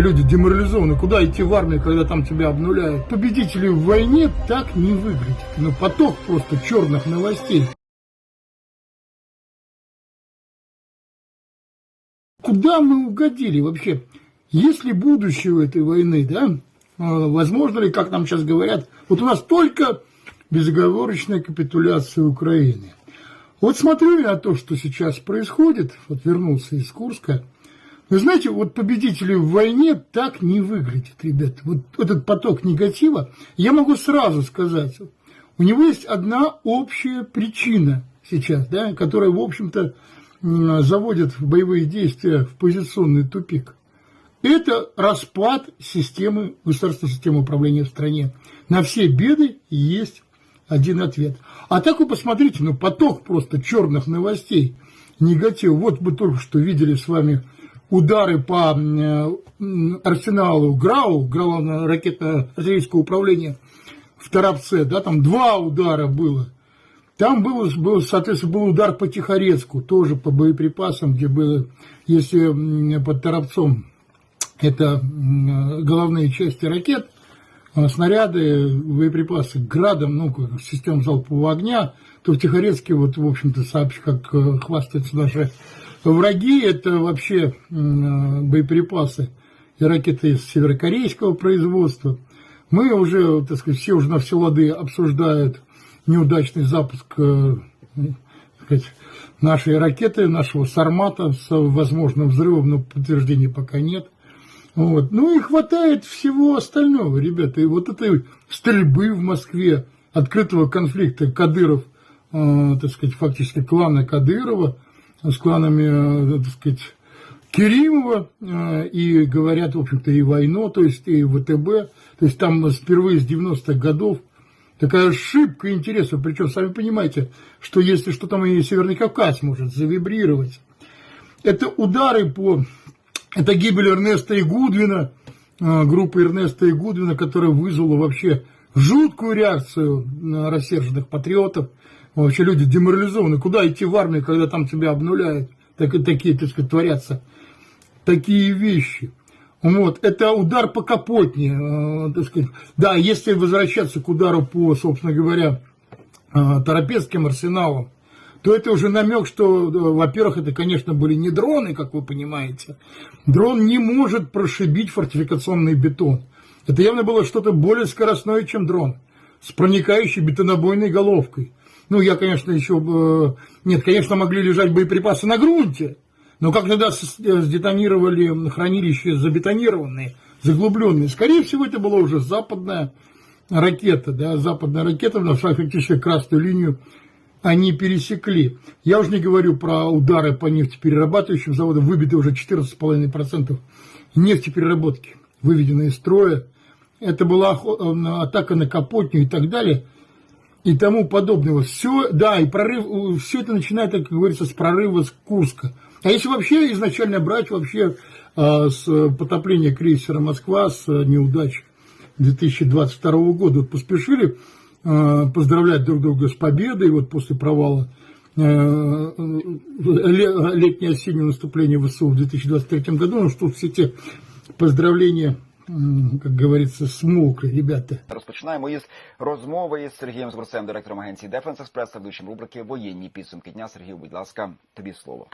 Люди деморализованы. Куда идти в армию, когда там тебя обнуляют? Победители в войне так не выглядят. Ну, поток просто черных новостей. Куда мы угодили вообще? Есть ли будущее у этой войны, да? А, Возможно ли, как нам сейчас говорят, вот у нас только безоговорочная капитуляция Украины. Вот смотрю я на то, что сейчас происходит, вот вернулся из Курска, вы знаете, вот победители в войне так не выглядят, ребята. Вот этот поток негатива, я могу сразу сказать, у него есть одна общая причина сейчас, да, которая, в общем-то, заводит в боевые действия в позиционный тупик. Это распад системы, государственной системы управления в стране. На все беды есть один ответ. А так вы посмотрите, ну поток просто черных новостей, негатив. Вот мы только что видели с вами удары по э, арсеналу ГРАУ, Главное ракетно-артиллерийского управления в Торопце, да, там два удара было. Там был, был, соответственно, был удар по Тихорецку, тоже по боеприпасам, где было, если под Торопцом это м, головные части ракет, а снаряды, боеприпасы градом, ну, систем залпового огня, то в Тихорецке, вот, в общем-то, сообщ, как э, хвастаются наши враги, это вообще э, боеприпасы и ракеты из северокорейского производства. Мы уже, так сказать, все уже на все лады обсуждают неудачный запуск э, сказать, нашей ракеты, нашего Сармата с возможным взрывом, но подтверждений пока нет. Вот. Ну и хватает всего остального, ребята. И вот этой стрельбы в Москве, открытого конфликта Кадыров, э, так сказать, фактически клана Кадырова с кланами, э, так сказать, Керимова, э, и говорят, в общем-то, и войну, то есть и ВТБ. То есть там впервые с 90-х годов такая ошибка интересов. Причем, сами понимаете, что если что там и Северный Кавказ может завибрировать. Это удары по это гибель Эрнеста и Гудвина, э, группы Эрнеста и Гудвина, которая вызвала вообще жуткую реакцию рассерженных патриотов. Вообще люди деморализованы. Куда идти в армию, когда там тебя обнуляют? Так, и такие, так сказать, творятся такие вещи. Вот, это удар по Капотне, э, так сказать. Да, если возвращаться к удару по, собственно говоря, э, Торопецким арсеналам, то это уже намек, что, э, во-первых, это, конечно, были не дроны, как вы понимаете. Дрон не может прошибить фортификационный бетон. Это явно было что-то более скоростное, чем дрон, с проникающей бетонобойной головкой. Ну, я, конечно, еще... э, Нет, конечно, могли лежать боеприпасы на грунте, но как тогда э, сдетонировали хранилища забетонированные, заглубленные? Скорее всего, это была уже западная ракета, да, западная ракета, на фактически красную линию они пересекли. Я уже не говорю про удары по нефтеперерабатывающим заводам, выбиты уже 14,5% нефтепереработки, выведены из строя. Это была э, атака на Капотню и так далее, и тому подобного. Все, да, и прорыв, все это начинает, как говорится, с прорыва с Курска. А если вообще изначально брать вообще а, с потопления крейсера «Москва», с а, неудач 2022 года, вот поспешили а, поздравлять друг друга с победой, вот после провала э, ле- летнее-осеннее наступление ВСУ в 2023 году, ну что все те поздравления, как говорится, смокли, ребята. Розпочинаємо із розмови із Сергієм Зборцем, директором агенції Дефенс Express та ведучим рубрики Воєнні підсумки дня. Сергію, будь ласка, тобі слово.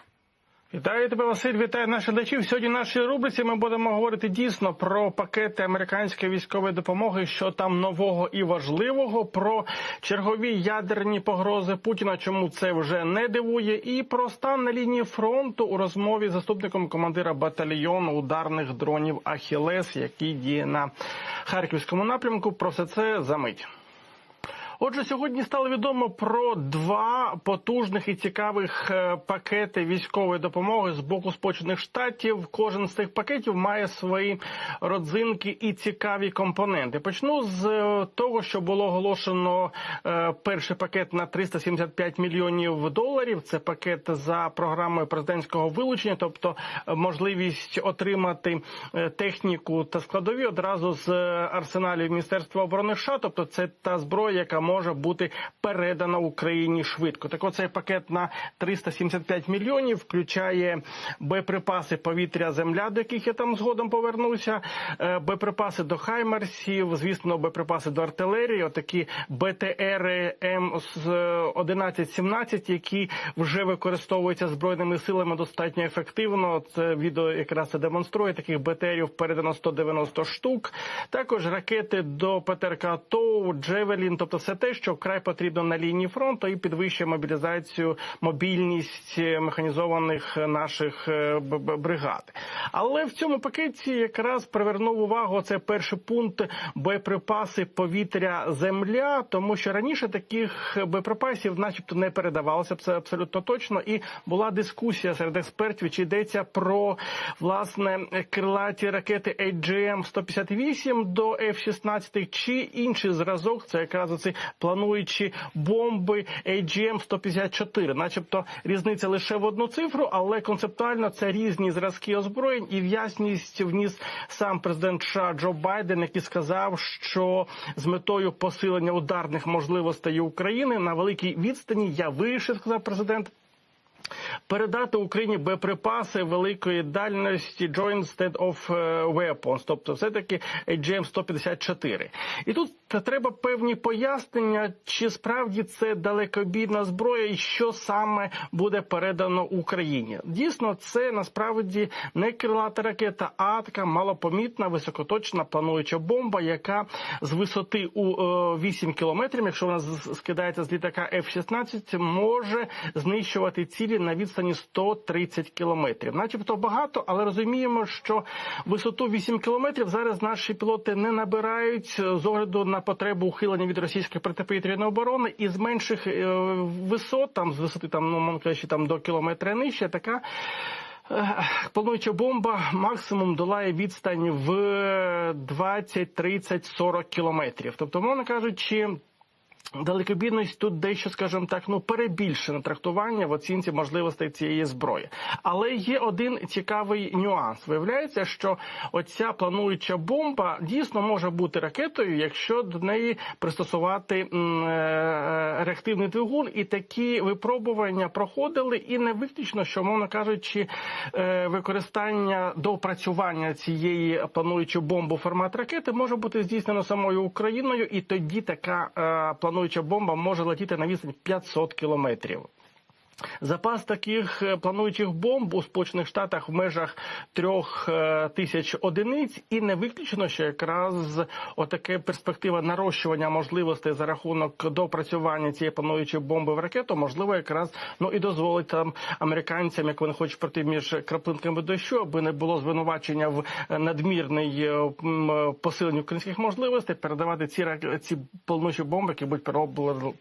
Вітаю тебе, Василь. Вітаю наших глядачів. Сьогодні в нашій рубриці ми будемо говорити дійсно про пакети американської військової допомоги, що там нового і важливого, про чергові ядерні погрози Путіна, чому це вже не дивує, і про стан на лінії фронту у розмові з заступником командира батальйону ударних дронів Ахілес, який діє на харківському напрямку. Про все це за мить. Отже, сьогодні стало відомо про два потужних і цікавих е, пакети військової допомоги з боку Сполучених Штатів. Кожен з цих пакетів має свої родзинки і цікаві компоненти. Почну з е, того, що було оголошено е, перший пакет на 375 мільйонів доларів. Це пакет за програмою президентського вилучення, тобто можливість отримати техніку та складові одразу з арсеналів Міністерства оборони США. Тобто, це та зброя, яка може бути передана Україні швидко. Так, оцей пакет на 375 мільйонів включає боєприпаси повітря, земля, до яких я там згодом повернуся. е, Боєприпаси до Хаймарсів, звісно, боєприпаси до артилерії, отакі БТР М1117, які вже використовуються збройними силами достатньо ефективно. Це відео якраз це демонструє. Таких БТРів передано 190 штук. Також ракети до ПТРК ТОУ, Джевелін, тобто все те, що вкрай потрібно на лінії фронту і підвищує мобілізацію, мобільність е, механізованих наших е, б- б- бригад. Але в цьому пакеті якраз привернув увагу це перший пункт боєприпаси повітря земля, тому що раніше таких боєприпасів, начебто, не передавалося. Це абсолютно точно. І була дискусія серед експертів, чи йдеться про власне крилаті ракети AGM-158 до F-16, чи інший зразок. Це якраз оці плануючі бомби AGM-154. Начебто різниця лише в одну цифру, але концептуально це різні зразки озброєнь і в ясність вніс сам президент США Джо Байден, який сказав, що з метою посилення ударних можливостей України на великій відстані я вирішив, сказав президент. Передати Україні боєприпаси великої дальності Joint Stand-off Weapons, тобто все таки AGM-154. І тут треба певні пояснення, чи справді це далекобійна зброя, і що саме буде передано Україні. Дійсно, це насправді не крилата ракета, а така малопомітна, високоточна плануюча бомба, яка з висоти у е, 8 кілометрів, якщо вона скидається з літака F-16, може знищувати цілі на відстані 130 кілометрів. Начебто багато, але розуміємо, що висоту 8 кілометрів зараз наші пілоти не набирають е, з огляду на потребу ухилення від російської протиповітряної оборони і з менших е, висот, там з висоти там, ну, кажучи, там до кілометра нижче, така. е, Плануюча бомба максимум долає відстань в 20, 30, 40 кілометрів. Тобто, мовно кажучи, Далекобійність тут дещо, скажімо так, ну перебільшене трактування в оцінці можливостей цієї зброї. Але є один цікавий нюанс. Виявляється, що оця плануюча бомба дійсно може бути ракетою, якщо до неї пристосувати е, реактивний двигун, і такі випробування проходили, і не виключно, що мовно кажучи, е, використання доопрацювання цієї плануючої бомби формат ракети може бути здійснено самою Україною, і тоді така е, плануюча бомба може летіти на відстань 500 кілометрів. Запас таких е, плануючих бомб у Сполучених Штатах в межах трьох е, тисяч одиниць, і не виключено, що якраз отаке перспектива нарощування можливостей за рахунок допрацювання цієї плануючої бомби в ракету, можливо, якраз ну і дозволить там американцям, як вони хочуть пройти між краплинками дощу, аби не було звинувачення в е, надмірний посиленні українських можливостей, передавати ці ці плануючі бомби, які будуть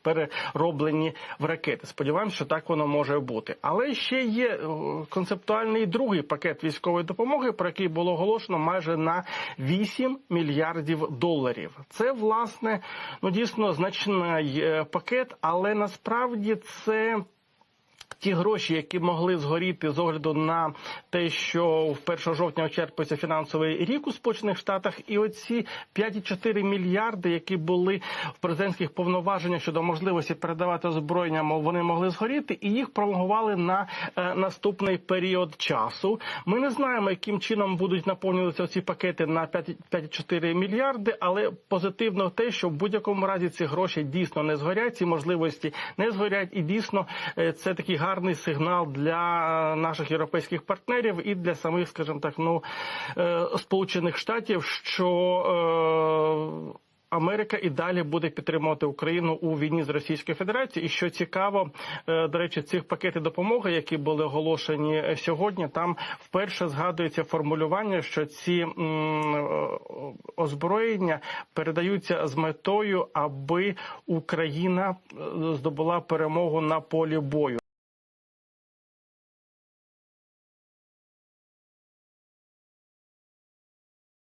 перероблені в ракети. Сподіваємось, що так воно може бути. Але ще є е, концептуальний другий пакет військової допомоги, про який було оголошено майже на 8 мільярдів доларів. Це власне ну дійсно значний е, пакет, але насправді це. Ті гроші, які могли згоріти з огляду на те, що в 1 жовтня очерпується фінансовий рік у Сполучених Штатах, і оці 5,4 мільярди, які були в президентських повноваженнях щодо можливості передавати озброєння, вони могли згоріти, і їх пролонгували на е, наступний період часу. Ми не знаємо, яким чином будуть наповнюватися ці пакети на 5 5,4 мільярди, але позитивно те, що в будь-якому разі ці гроші дійсно не згорять, ці можливості не згорять, і дійсно е, це такий гарний сигнал для наших європейських партнерів і для самих, скажімо так, ну е, сполучених штатів, що. е, Америка і далі буде підтримувати Україну у війні з Російською Федерацією. І що цікаво, е, до речі, цих пакети допомоги, які були оголошені е, сьогодні, там вперше згадується формулювання, що ці е, озброєння передаються з метою, аби Україна е, здобула перемогу на полі бою.